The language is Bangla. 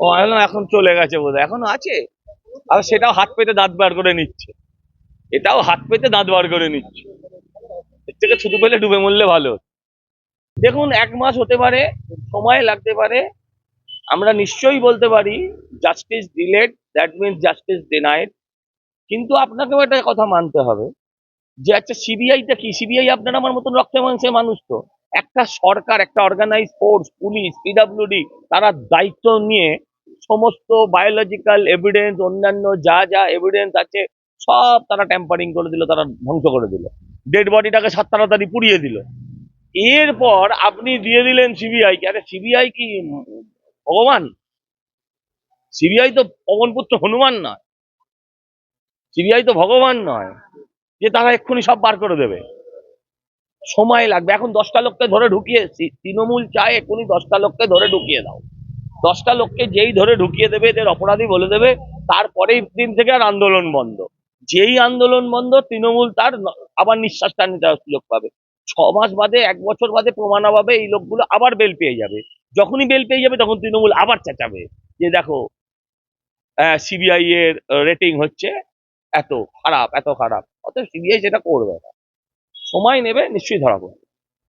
ও এখন চলে গেছে বোধ এখনও আছে? আর সেটাও হাত পেতে দাঁত বার করে নিচ্ছে। এটাও হাত পেতে দাঁত বার করে নিচ্ছে। এর থেকে ছুটি পেলে ডুবে মরলে ভালো। দেখুন, এক মাস হতে পারে, সময় লাগতে পারে। আমরা নিশ্চয়ই বলতে পারি justice delayed that means justice denied কিন্তু আপনাকেও একটা কথা মানতে হবে, যে আচ্ছা সিবিআইটা কি? সিবিআই আপনার আমার মতন রক্তে মাংসের মানুষ তো। একটা সরকার, একটা অর্গানাইজ ফোর্স পুলিশ পিডাব্লিউডি তারা দায়িত্ব নিয়ে সমস্ত বায়োলজিক্যাল এভিডেন্স অন্যান্য যা যা এভিডেন্স আছে, সব তারা ট্যাম্পারিং করে দিল, তারা ধ্বংস করে দিল। ডেড বডিটাকে সাত তাড়াতাড়ি পুড়িয়ে দিল। এরপর আপনি দিয়ে দিলেন সিবিআই কে। আরে সিবিআই কি ভগবান? সিবিআই তো পবনপুত্র হনুমান নয়। সিবিআই তো ভগবান নয় যে তারা এক্ষুনি সব বার করে দেবে। সময় লাগবে। এখন দশটা লোককে ধরে ঢুকিয়ে তৃণমূল চায়, এক্ষুনি দশটা লোককে ধরে ঢুকিয়ে দাও। দশটা লোককে যেই ধরে ঢুকিয়ে দেবে, এদের অপরাধী বলে দেবে, তারপরেই দিন থেকে আর আন্দোলন বন্ধ। যেই আন্দোলন বন্ধ, তৃণমূল তার আবার নিঃশ্বাসটা নিতে সুযোগ পাবে। ছ মাস বাদে, এক বছর বাদে প্রমাণাভাবে এই লোকগুলো আবার বেল পেয়ে যাবে। যখনই বেল পেয়ে যাবে, তখন তৃণমূল আবার চেঁচাবে। যে দেখো সিবিআই এর রেটিং হচ্ছে এত খারাপ এত খারাপ। অতএব সিবিআই সেটা করবে না। সময় নেবে নিশ্চয়ই ধরা পড়বে।